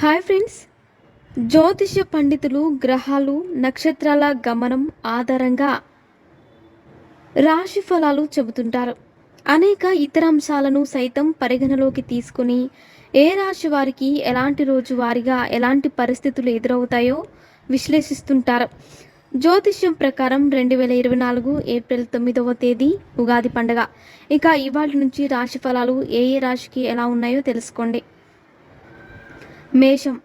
Hi friends. జ్యోతిష పండితులు గ్రహాలు నక్షత్రాల గమనం ఆధారంగా రాశి ఫలాలు చెబుతుంటారు. అనేక ఇతర అంశాలను సైతం పరిగణలోకి తీసుకుని ఏ రాశి వారికి ఎలాంటి రోజు వారిగా ఎలాంటి పరిస్థితులు ఎదురవుతాయో విశ్లేషిస్తుంటారు. జ్యోతిష్యం ప్రకారం రెండు వేల ఇరవై నాలుగు ఏప్రిల్ తొమ్మిదవ తేదీ ఉగాది పండగ. ఇక ఇవాళ నుంచి రాశి ఫలాలు ఏ ఏ రాశికి ఎలా ఉన్నాయో తెలుసుకోండి. మేషం.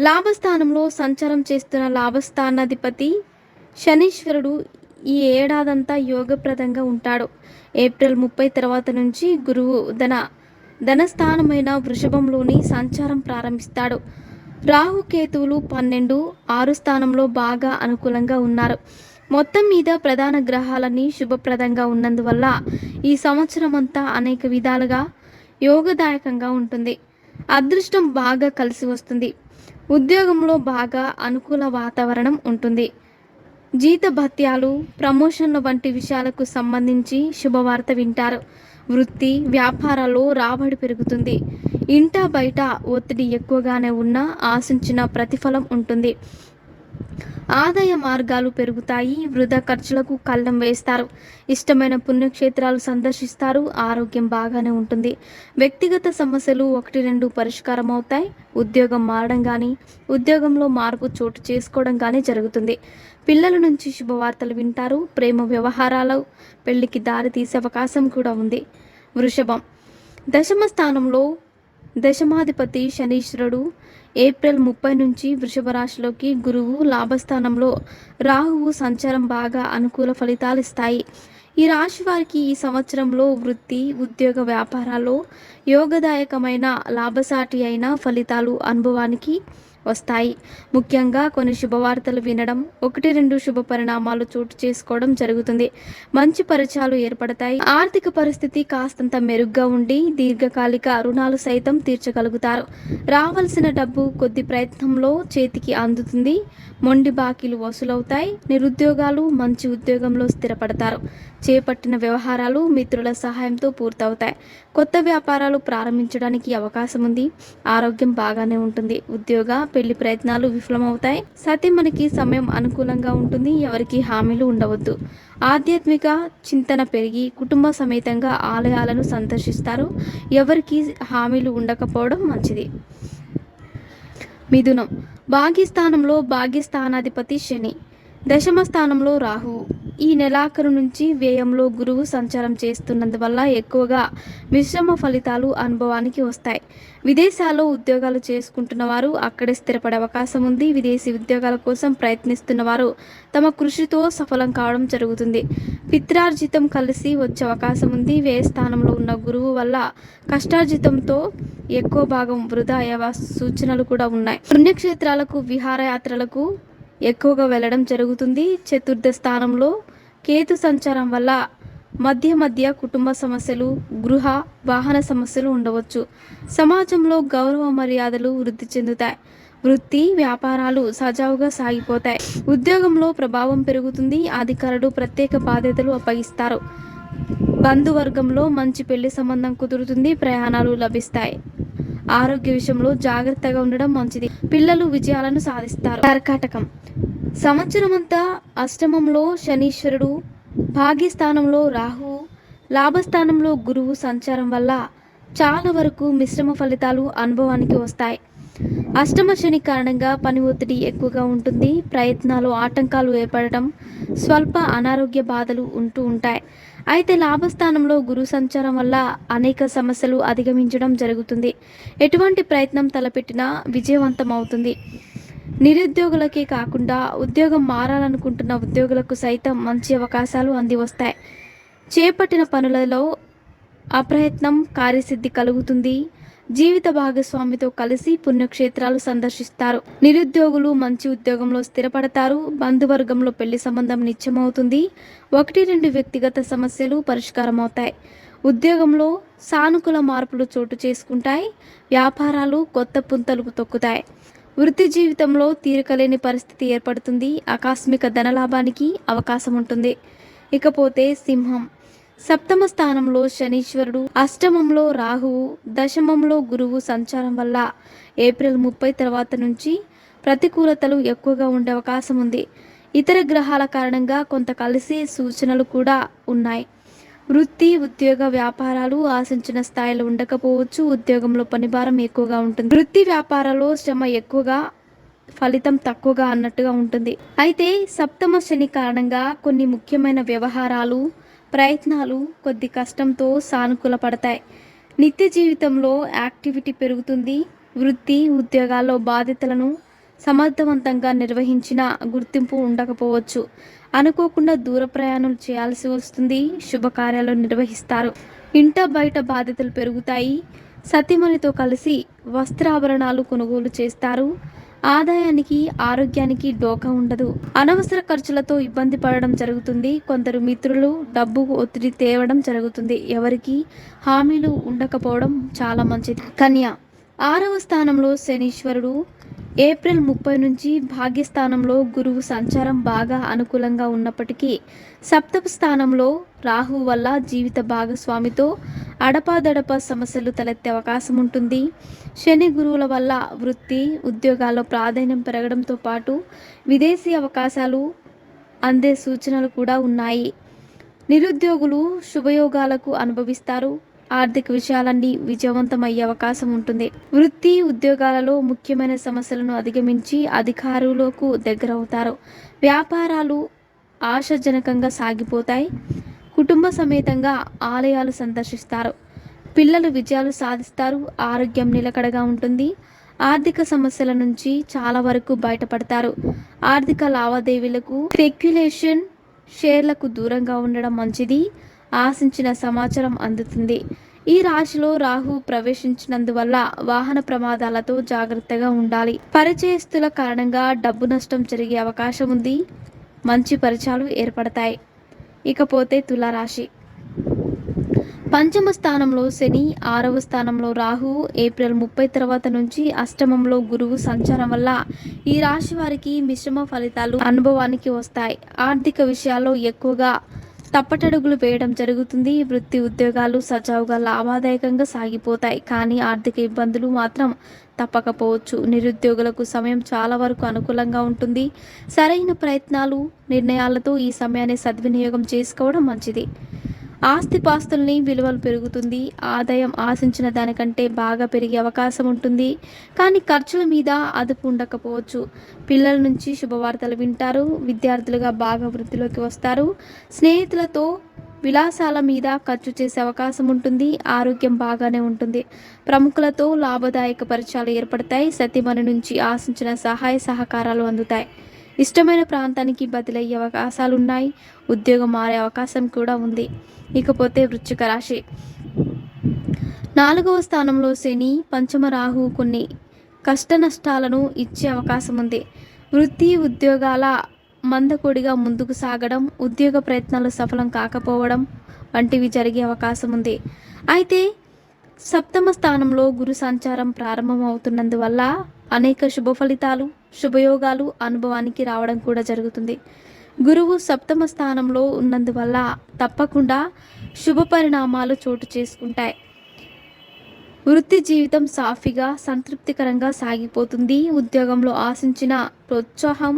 లాభస్థానంలో సంచారం చేస్తున్న లాభస్థానాధిపతి శనీశ్వరుడు ఈ ఏడాదంతా యోగప్రదంగా ఉంటాడు. ఏప్రిల్ ముప్పై తర్వాత నుంచి గురువు ధన ధనస్థానమైన వృషభంలోని సంచారం ప్రారంభిస్తాడు. రాహుకేతువులు పన్నెండు ఆరు స్థానంలో బాగా అనుకూలంగా ఉన్నారు. మొత్తం మీద ప్రధాన గ్రహాలన్నీ శుభప్రదంగా ఉన్నందువల్ల ఈ సంవత్సరం అంతా అనేక విధాలుగా యోగదాయకంగా ఉంటుంది. అదృష్టం బాగా కలిసి వస్తుంది. ఉద్యోగంలో బాగా అనుకూల వాతావరణం ఉంటుంది. జీతభత్యాలు ప్రమోషన్ల వంటి విషయాలకు సంబంధించి శుభవార్త వింటారు. వృత్తి వ్యాపారాల్లో రాబడి పెరుగుతుంది. ఇంట బయట ఒత్తిడి ఎక్కువగానే ఉన్నా ఆశించిన ప్రతిఫలం ఉంటుంది. ఆదాయ మార్గాలు పెరుగుతాయి వృధా ఖర్చులకు కళ్ళం వేస్తారు. ఇష్టమైన పుణ్యక్షేత్రాలు సందర్శిస్తారు ఆరోగ్యం బాగానే ఉంటుంది. వ్యక్తిగత సమస్యలు ఒకటి రెండు పరిష్కారం అవుతాయి ఉద్యోగం మారడం కానీ ఉద్యోగంలో మార్పు చోటు చేసుకోవడం కానీ జరుగుతుంది. పిల్లల నుంచి శుభవార్తలు వింటారు ప్రేమ వ్యవహారాలు పెళ్ళికి దారి తీసే అవకాశం కూడా ఉంది. వృషభం. దశమ స్థానంలో దశమాధిపతి శనీశ్వరుడు ఏప్రిల్ ముప్పై నుంచి వృషభ రాశిలోకి గురువు లాభస్థానంలో రాహువు సంచారం బాగా అనుకూల ఫలితాలు ఇస్తాయి. ఈ రాశి వారికి ఈ సంవత్సరంలో వృత్తి ఉద్యోగ వ్యాపారాల్లో యోగదాయకమైన లాభసాటి అయిన ఫలితాలు అనుభవానికి వస్తాయి. ముఖ్యంగా కొన్ని శుభవార్తలు వినడం ఒకటి రెండు శుభ పరిణామాలు చోటు చేసుకోవడం జరుగుతుంది. మంచి పరిచయాలు ఏర్పడతాయి. ఆర్థిక పరిస్థితి కాస్తంత మెరుగ్గా ఉండి దీర్ఘకాలిక రుణాలు సైతం తీర్చగలుగుతారు. రావాల్సిన డబ్బు కొద్ది ప్రయత్నంలో చేతికి అందుతుంది. మొండి బాకీలు వసూలవుతాయి. నిరుద్యోగాలు మంచి ఉద్యోగంలో స్థిరపడతారు. చేపట్టిన వ్యవహారాలు మిత్రుల సహాయంతో పూర్తవుతాయి. కొత్త వ్యాపారాలు ప్రారంభించడానికి అవకాశం ఉంది. ఆరోగ్యం బాగానే ఉంటుంది. ఉద్యోగ పెళ్ళి ప్రయత్నాలు విఫలమవుతాయి. సతే మనకి సమయం అనుకూలంగా ఉంటుంది. ఎవరికి హామీలు ఉండవద్దు. ఆధ్యాత్మిక చింతన పెరిగి కుటుంబ సమేతంగా ఆలయాలను సందర్శిస్తారు. ఎవరికి హామీలు ఉండకపోవడం మంచిది. మిథునం. భాగ్యస్థానంలో భాగ్యస్థానాధిపతి శని. దశమ స్థానంలో రాహువు ఈ నెలాఖరు నుంచి వ్యయంలో గురువు సంచారం చేస్తున్నందువల్ల ఎక్కువగా మిశ్రమ ఫలితాలు అనుభవానికి వస్తాయి. విదేశాల్లో ఉద్యోగాలు చేసుకుంటున్న వారు అక్కడే స్థిరపడే అవకాశం ఉంది. విదేశీ ఉద్యోగాల కోసం ప్రయత్నిస్తున్న వారు తమ కృషితో సఫలం కావడం జరుగుతుంది. పిత్రార్జితం కలిసి వచ్చే అవకాశం ఉంది. వ్యయ స్థానంలో ఉన్న గురువు వల్ల కష్టార్జితంతో ఎక్కువ భాగం వృధా అయ్యే సూచనలు కూడా ఉన్నాయి. పుణ్యక్షేత్రాలకు విహారయాత్రలకు ఎక్కువగా వెళ్ళడం జరుగుతుంది. చతుర్థ స్థానంలో కేతు సంచారం వల్ల మధ్య మధ్య కుటుంబ సమస్యలు గృహ వాహన సమస్యలు ఉండవచ్చు. సమాజంలో గౌరవ మర్యాదలు వృద్ధి చెందుతాయి. వృత్తి వ్యాపారాలు సజావుగా సాగిపోతాయి. ఉద్యోగంలో ప్రభావం పెరుగుతుంది. అధికారులు ప్రత్యేక బాధ్యతలు అప్పగిస్తారు. బంధువర్గంలో మంచి పెళ్ళి సంబంధం కుదురుతుంది. ప్రయాణాలు లభిస్తాయి. ఆరోగ్య విషయంలో జాగ్రత్తగా ఉండడం మంచిది. పిల్లలు విజయాలను సాధిస్తారు. కర్కాటకం. సంవత్సరమంతా అష్టమంలో శనీశ్వరుడు భాగ్యస్థానంలో రాహు లాభస్థానంలో గురువు సంచారం వల్ల చాలా వరకు మిశ్రమ ఫలితాలు అనుభవానికి వస్తాయి. అష్టమ శని కారణంగా పని ఒత్తిడి ఎక్కువగా ఉంటుంది. ప్రయత్నాలు ఆటంకాలు ఏర్పడటం స్వల్ప అనారోగ్య బాధలు ఉంటూ ఉంటాయి. అయితే లాభస్థానంలో గురు సంచారం వల్ల అనేక సమస్యలు అధిగమించడం జరుగుతుంది. ఎటువంటి ప్రయత్నం తలపెట్టినా విజయవంతం అవుతుంది నిరుద్యోగులకే కాకుండా ఉద్యోగం మారాలనుకుంటున్న ఉద్యోగులకు సైతం మంచి అవకాశాలు అంది వస్తాయి చేపట్టిన పనులలో అప్రయత్నం కార్యసిద్ధి కలుగుతుంది. జీవిత భాగస్వామితో కలిసి పుణ్యక్షేత్రాలు సందర్శిస్తారు. నిరుద్యోగులు మంచి ఉద్యోగంలో స్థిరపడతారు. బంధువర్గంలో పెళ్ళి సంబంధం నిత్యమవుతుంది. ఒకటి రెండు వ్యక్తిగత సమస్యలు పరిష్కారం అవుతాయి ఉద్యోగంలో సానుకూల మార్పులు చోటు చేసుకుంటాయి. వ్యాపారాలు కొత్త పుంతలు తొక్కుతాయి. వృత్తి జీవితంలో తీరికలేని పరిస్థితి ఏర్పడుతుంది. ఆకస్మిక ధనలాభానికి అవకాశం ఉంటుంది ఇకపోతే సింహం. సప్తమ స్థానంలో శనీశ్వరుడు అష్టమంలో రాహువు దశమంలో గురువు సంచారం వల్ల ఏప్రిల్ ముప్పై తర్వాత నుంచి ప్రతికూలతలు ఎక్కువగా ఉండే అవకాశం ఉంది. ఇతర గ్రహాల కారణంగా కొంత కలిసే సూచనలు కూడా ఉన్నాయి. వృత్తి ఉద్యోగ వ్యాపారాలు ఆశించిన స్థాయిలో ఉండకపోవచ్చు. ఉద్యోగంలో పనిభారం ఎక్కువగా ఉంటుంది. వృత్తి వ్యాపారాల్లో శ్రమ ఎక్కువగా ఫలితం తక్కువగా అన్నట్టుగా ఉంటుంది. అయితే సప్తమ శని కారణంగా కొన్ని ముఖ్యమైన వ్యవహారాలు ప్రయత్నాలు కొద్ది కష్టంతో సానుకూల పడతాయి. నిత్య జీవితంలో యాక్టివిటీ పెరుగుతుంది. వృత్తి ఉద్యోగాల్లో బాధ్యతలను సమర్థవంతంగా నిర్వహించిన గుర్తింపు ఉండకపోవచ్చు. అనుకోకుండా దూర ప్రయాణాలు చేయాల్సి వస్తుంది. శుభకార్యాలు నిర్వహిస్తారు. ఇంట బయట బాధ్యతలు పెరుగుతాయి. సతీమణితో కలిసి వస్త్రాభరణాలు కొనుగోలు చేస్తారు. ఆదాయానికి ఆరోగ్యానికి డోకా ఉండదు. అనవసర ఖర్చులతో ఇబ్బంది పడడం జరుగుతుంది. కొందరు మిత్రులు డబ్బు ఒత్తిడి తేవడం జరుగుతుంది. ఎవరికి హామీలు ఉండకపోవడం చాలా మంచిది. కన్య ఆరవ స్థానంలో శనీశ్వరుడు ఏప్రిల్ ముప్పై నుంచి భాగ్యస్థానంలో గురువు సంచారం బాగా అనుకూలంగా ఉన్నప్పటికీ సప్తమ స్థానంలో రాహు వల్ల జీవిత భాగస్వామితో అడపాదడప సమస్యలు తలెత్తే అవకాశం ఉంటుంది. శని గురువుల వల్ల వృత్తి ఉద్యోగాల్లో ప్రాధాన్యం పెరగడంతో పాటు విదేశీ అవకాశాలు అందే సూచనలు కూడా ఉన్నాయి. నిరుద్యోగులు శుభయోగాలకు అనుభవిస్తారు. ఆర్థిక విషయాలన్నీ విజయవంతమయ్యే అవకాశం ఉంటుంది. వృత్తి ఉద్యోగాలలో ముఖ్యమైన సమస్యలను అధిగమించి అధికారులకు దగ్గరవుతారు. వ్యాపారాలు ఆశాజనకంగా సాగిపోతాయి. కుటుంబ సమేతంగా ఆలయాలు సందర్శిస్తారు. పిల్లలు విజయాలు సాధిస్తారు. ఆరోగ్యం నిలకడగా ఉంటుంది. ఆర్థిక సమస్యల నుంచి చాలా వరకు బయటపడతారు. ఆర్థిక లావాదేవీలకు స్పెక్యులేషన్ షేర్లకు దూరంగా ఉండడం మంచిది. ఆశించిన సమాచారం అందుతుంది. ఈ రాశిలో రాహు ప్రవేశించినందువల్ల వాహన ప్రమాదాలతో జాగ్రత్తగా ఉండాలి. పరిచయస్తుల కారణంగా డబ్బు నష్టం జరిగే అవకాశం ఉంది. మంచి పరిచయాలు ఏర్పడతాయి. ఇకపోతే తులారాశి. పంచమ స్థానంలో శని ఆరవ స్థానంలో రాహు ఏప్రిల్ ముప్పై తర్వాత నుంచి అష్టమంలో గురువు సంచారం వల్ల ఈ రాశి వారికి మిశ్రమ ఫలితాలు అనుభవానికి వస్తాయి. ఆర్థిక విషయాల్లో ఎక్కువగా తప్పటడుగులు వేయడం జరుగుతుంది. వృత్తి ఉద్యోగాలు సజావుగా లాభదాయకంగా సాగిపోతాయి. కానీ ఆర్థిక ఇబ్బందులు మాత్రం తప్పకపోవచ్చు. నిరుద్యోగులకు సమయం చాలా వరకు అనుకూలంగా ఉంటుంది. సరైన ప్రయత్నాలు నిర్ణయాలతో ఈ సమయాన్ని సద్వినియోగం చేసుకోవడం మంచిది. ఆస్తిపాస్తుల్ని విలువలు పెరుగుతుంది. ఆదాయం ఆశించిన దానికంటే బాగా పెరిగే అవకాశం ఉంటుంది. కానీ ఖర్చుల మీద అదుపు ఉండకపోవచ్చు. పిల్లల నుంచి శుభవార్తలు వింటారు. విద్యార్థులుగా బాగా వృద్ధిలోకి వస్తారు. స్నేహితులతో విలాసాల మీద ఖర్చు చేసే అవకాశం ఉంటుంది ఆరోగ్యం బాగానే ఉంటుంది. ప్రముఖులతో లాభదాయక పరిచయాలు ఏర్పడతాయి సతీమణి నుంచి ఆశించిన సహాయ సహకారాలు అందుతాయి. ఇష్టమైన ప్రాంతానికి బదిలయ్యే అవకాశాలు ఉన్నాయి ఉద్యోగం మారే అవకాశం కూడా ఉంది. ఇకపోతే వృశ్చిక రాశి. నాలుగవ స్థానంలో శని పంచమ రాహు కొన్ని కష్ట నష్టాలను ఇచ్చే అవకాశం ఉంది. వృత్తి ఉద్యోగాల మందకొడిగా ముందుకు సాగడం ఉద్యోగ ప్రయత్నాలు సఫలం కాకపోవడం వంటివి జరిగే అవకాశం ఉంది అయితే సప్తమ స్థానంలో గురు సంచారం ప్రారంభమవుతున్నందువల్ల అనేక శుభ ఫలితాలు శుభయోగాలు అనుభవానికి రావడం కూడా జరుగుతుంది. గురువు సప్తమ స్థానంలో ఉన్నందువల్ల తప్పకుండా శుభ పరిణామాలు చోటు చేసుకుంటాయి. వృత్తి జీవితం సాఫీగా సంతృప్తికరంగా సాగిపోతుంది. ఉద్యోగంలో ఆశించిన ప్రోత్సాహం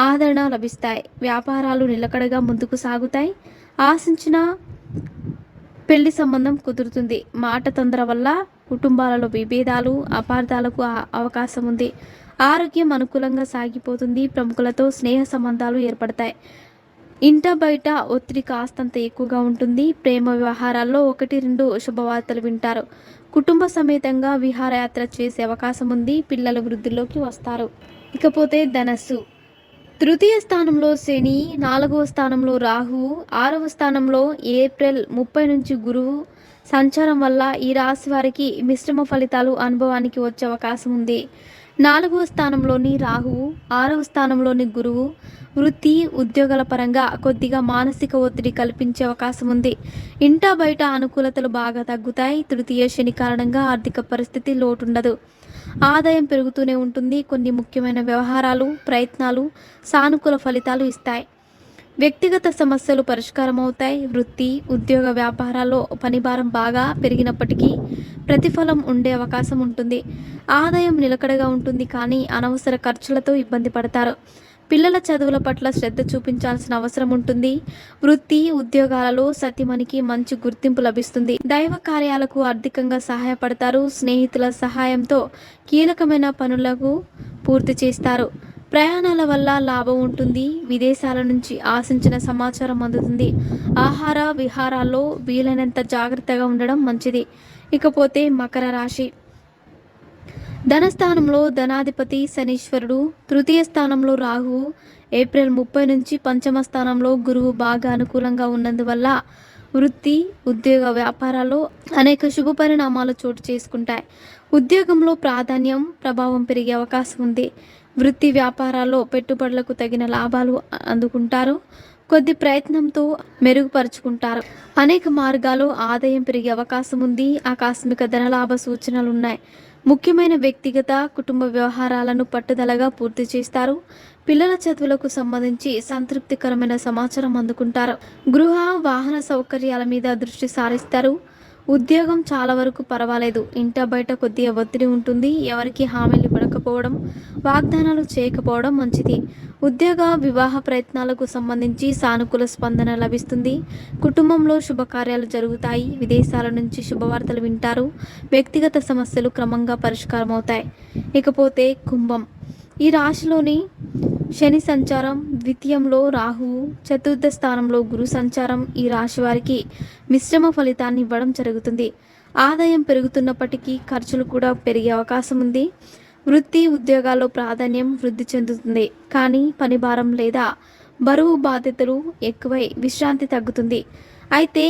ఆదరణ లభిస్తాయి. వ్యాపారాలు నిలకడగా ముందుకు సాగుతాయి. ఆశించిన పెళ్ళి సంబంధం కుదురుతుంది. మాట తొందర వల్ల కుటుంబాలలో విభేదాలు అపార్థాలకు అవకాశం ఉంది. ఆరోగ్యం అనుకూలంగా సాగిపోతుంది. ప్రముఖులతో స్నేహ సంబంధాలు ఏర్పడతాయి. ఇంట బయట ఒత్తిడి కాస్తంత ఎక్కువగా ఉంటుంది. ప్రేమ వ్యవహారాల్లో ఒకటి రెండు శుభవార్తలు వింటారు. కుటుంబ సమేతంగా విహారయాత్ర చేసే అవకాశం ఉంది. పిల్లలు వృద్ధిలోకి వస్తారు. ఇకపోతే ధనస్సు. తృతీయ స్థానంలో శని నాలుగవ స్థానంలో రాహు ఆరవ స్థానంలో ఏప్రిల్ ముప్పై నుంచి గురువు. సంచారం వల్ల ఈ రాశి వారికి మిశ్రమ ఫలితాలు అనుభవానికి వచ్చే అవకాశం ఉంది. నాలుగవ స్థానంలోని రాహువు ఆరవ స్థానంలోని గురువు వృత్తి ఉద్యోగాల పరంగా కొద్దిగా మానసిక ఒత్తిడి కల్పించే అవకాశం ఉంది. ఇంటా బయట అనుకూలతలు బాగా తగ్గుతాయి. తృతీయ శని కారణంగా ఆర్థిక పరిస్థితి లోటుండదు. ఆదాయం పెరుగుతూనే ఉంటుంది. కొన్ని ముఖ్యమైన వ్యవహారాలు ప్రయత్నాలు సానుకూల ఫలితాలు ఇస్తాయి. వ్యక్తిగత సమస్యలు పరిష్కారం అవుతాయి వృత్తి ఉద్యోగ వ్యాపారాల్లో పనిభారం బాగా పెరిగినప్పటికీ ప్రతిఫలం ఉండే అవకాశం ఉంటుంది. ఆదాయం నిలకడగా ఉంటుంది కానీ అనవసర ఖర్చులతో ఇబ్బంది పడతారు. పిల్లల చదువుల పట్ల శ్రద్ధ చూపించాల్సిన అవసరం ఉంటుంది. వృత్తి ఉద్యోగాలలో సత్యమనికి మంచి గుర్తింపు లభిస్తుంది. దైవ కార్యాలకు ఆర్థికంగా సహాయపడతారు. స్నేహితుల సహాయంతో కీలకమైన పనులకు పూర్తి చేస్తారు. ప్రయాణాల వల్ల లాభం ఉంటుంది. విదేశాల నుంచి ఆశించిన సమాచారం అందుతుంది. ఆహార విహారాల్లో వీలైనంత జాగ్రత్తగా ఉండడం మంచిది. ఇకపోతే మకర రాశి. ధనస్థానంలో ధనాధిపతి శనీశ్వరుడు తృతీయ స్థానంలో రాహువు ఏప్రిల్ ముప్పై నుంచి పంచమ స్థానంలో గురువు బాగా అనుకూలంగా ఉన్నందువల్ల వృత్తి ఉద్యోగ వ్యాపారాల్లో అనేక శుభ పరిణామాలు చోటు చేసుకుంటాయి. ఉద్యోగంలో ప్రాధాన్యం ప్రభావం పెరిగే అవకాశం ఉంది. వృత్తి వ్యాపారాల్లో పెట్టుబడులకు తగిన లాభాలు అందుకుంటారు. కొద్ది ప్రయత్నంతో మెరుగుపరుచుకుంటారు. అనేక మార్గాలు ఆదాయం పెరిగే అవకాశం ఉంది. ఆకస్మిక ధనలాభ సూచనలు ఉన్నాయి ముఖ్యమైన వ్యక్తిగత కుటుంబ వ్యవహారాలను పట్టుదలగా పూర్తి చేస్తారు. పిల్లల చదువులకు సంబంధించి సంతృప్తికరమైన సమాచారం అందుకుంటారు. గృహ వాహన సౌకర్యాల మీద దృష్టి సారిస్తారు. ఉద్యోగం చాలా వరకు పర్వాలేదు. ఇంట బయట కొద్దిగా ఒత్తిడి ఉంటుంది. ఎవరికి హామీలు ఇవ్వకపోవడం వాగ్దానాలు చేయకపోవడం మంచిది. ఉద్యోగ వివాహ ప్రయత్నాలకు సంబంధించి సానుకూల స్పందన లభిస్తుంది. కుటుంబంలో శుభకార్యాలు జరుగుతాయి. విదేశాల నుంచి శుభవార్తలు వింటారు. వ్యక్తిగత సమస్యలు క్రమంగా పరిష్కారం అవుతాయి ఇకపోతే కుంభం. ఈ రాశిలోని శని సంచారం ద్వితీయంలో రాహువు చతుర్థ స్థానంలో గురు సంచారం ఈ రాశి వారికి మిశ్రమ ఫలితాన్ని ఇవ్వడం జరుగుతుంది. ఆదాయం పెరుగుతున్నప్పటికీ ఖర్చులు కూడా పెరిగే అవకాశం ఉంది. వృత్తి ఉద్యోగాల్లో ప్రాధాన్యం వృద్ధి చెందుతుంది. కానీ పని భారం లేదా బరువు బాధ్యతలు ఎక్కువై విశ్రాంతి తగ్గుతుంది. అయితే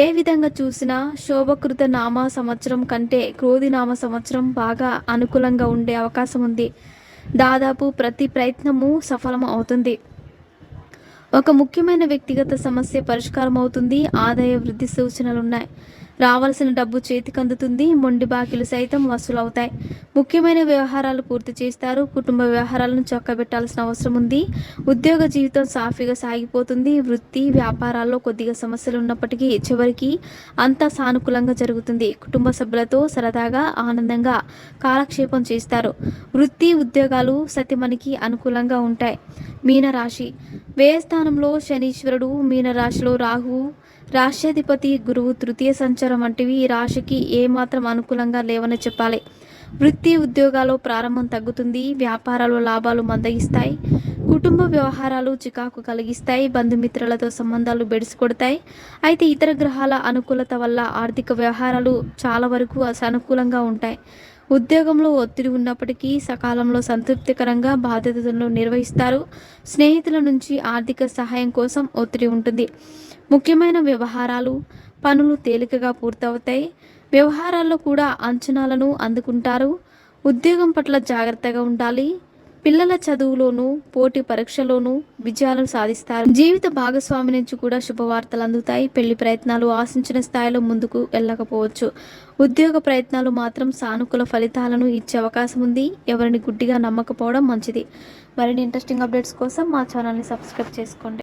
ఏ విధంగా చూసినా శోభకృత నామ సంవత్సరం కంటే క్రోధి నామ సంవత్సరం బాగా అనుకూలంగా ఉండే అవకాశం ఉంది. దాదాపు ప్రతి ప్రయత్నము సఫలం అవుతుంది ఒక ముఖ్యమైన వ్యక్తిగత సమస్య పరిష్కారం అవుతుంది ఆదాయ వృద్ధి సూచనలు ఉన్నాయి రావాల్సిన డబ్బు చేతికి అందుతుంది మొండి బాకీలు సైతం వసూలవుతాయి. ముఖ్యమైన వ్యవహారాలు పూర్తి చేస్తారు. కుటుంబ వ్యవహారాలను చక్కబెట్టాల్సిన అవసరం ఉంది. ఉద్యోగ జీవితం సాఫీగా సాగిపోతుంది. వృత్తి వ్యాపారాల్లో కొద్దిగా సమస్యలు ఉన్నప్పటికీ చివరికి అంతా సానుకూలంగా జరుగుతుంది. కుటుంబ సభ్యులతో సరదాగా ఆనందంగా కాలక్షేపం చేస్తారు. వృత్తి ఉద్యోగాలు సతిమణికి అనుకూలంగా ఉంటాయి. మీనరాశి. వ్యయస్థానంలో శనీశ్వరుడు మీనరాశిలో రాహువు రాష్ట్రాధిపతి గురువు తృతీయ సంచారం వంటివి ఈ రాశికి ఏమాత్రం అనుకూలంగా లేవని చెప్పాలి. వృత్తి ఉద్యోగాలు ప్రారంభం తగ్గుతుంది వ్యాపారాలు లాభాలు మందగిస్తాయి కుటుంబ వ్యవహారాలు చికాకు కలిగిస్తాయి బంధుమిత్రులతో సంబంధాలు బెడిసికొడతాయి. అయితే ఇతర గ్రహాల అనుకూలత వల్ల ఆర్థిక వ్యవహారాలు చాలా వరకు అసానుకూలంగా ఉంటాయి. ఉద్యోగంలో ఒత్తిడి ఉన్నప్పటికీ సకాలంలో సంతృప్తికరంగా బాధ్యతలను నిర్వహిస్తారు. స్నేహితుల నుంచి ఆర్థిక సహాయం కోసం ఒత్తిడి ఉంటుంది. ముఖ్యమైన వ్యవహారాలు పనులు తేలికగా పూర్తవుతాయి. వ్యవహారాల్లో కూడా అంచనాలను అందుకుంటారు. ఉద్యోగం పట్ల జాగ్రత్తగా ఉండాలి. పిల్లల చదువులోనూ పోటీ పరీక్షలోనూ విజయాలను సాధిస్తారు. జీవిత భాగస్వామి నుంచి కూడా శుభవార్తలు అందుతాయి. పెళ్ళి ప్రయత్నాలు ఆశించిన స్థాయిలో ముందుకు వెళ్ళకపోవచ్చు. ఉద్యోగ ప్రయత్నాలు మాత్రం సానుకూల ఫలితాలను ఇచ్చే అవకాశం ఉంది. ఎవరిని గుడ్డిగా నమ్మకపోవడం మంచిది. మరిన్ని ఇంట్రెస్టింగ్ అప్డేట్స్ కోసం మా ఛానల్ని సబ్స్క్రైబ్ చేసుకోండి.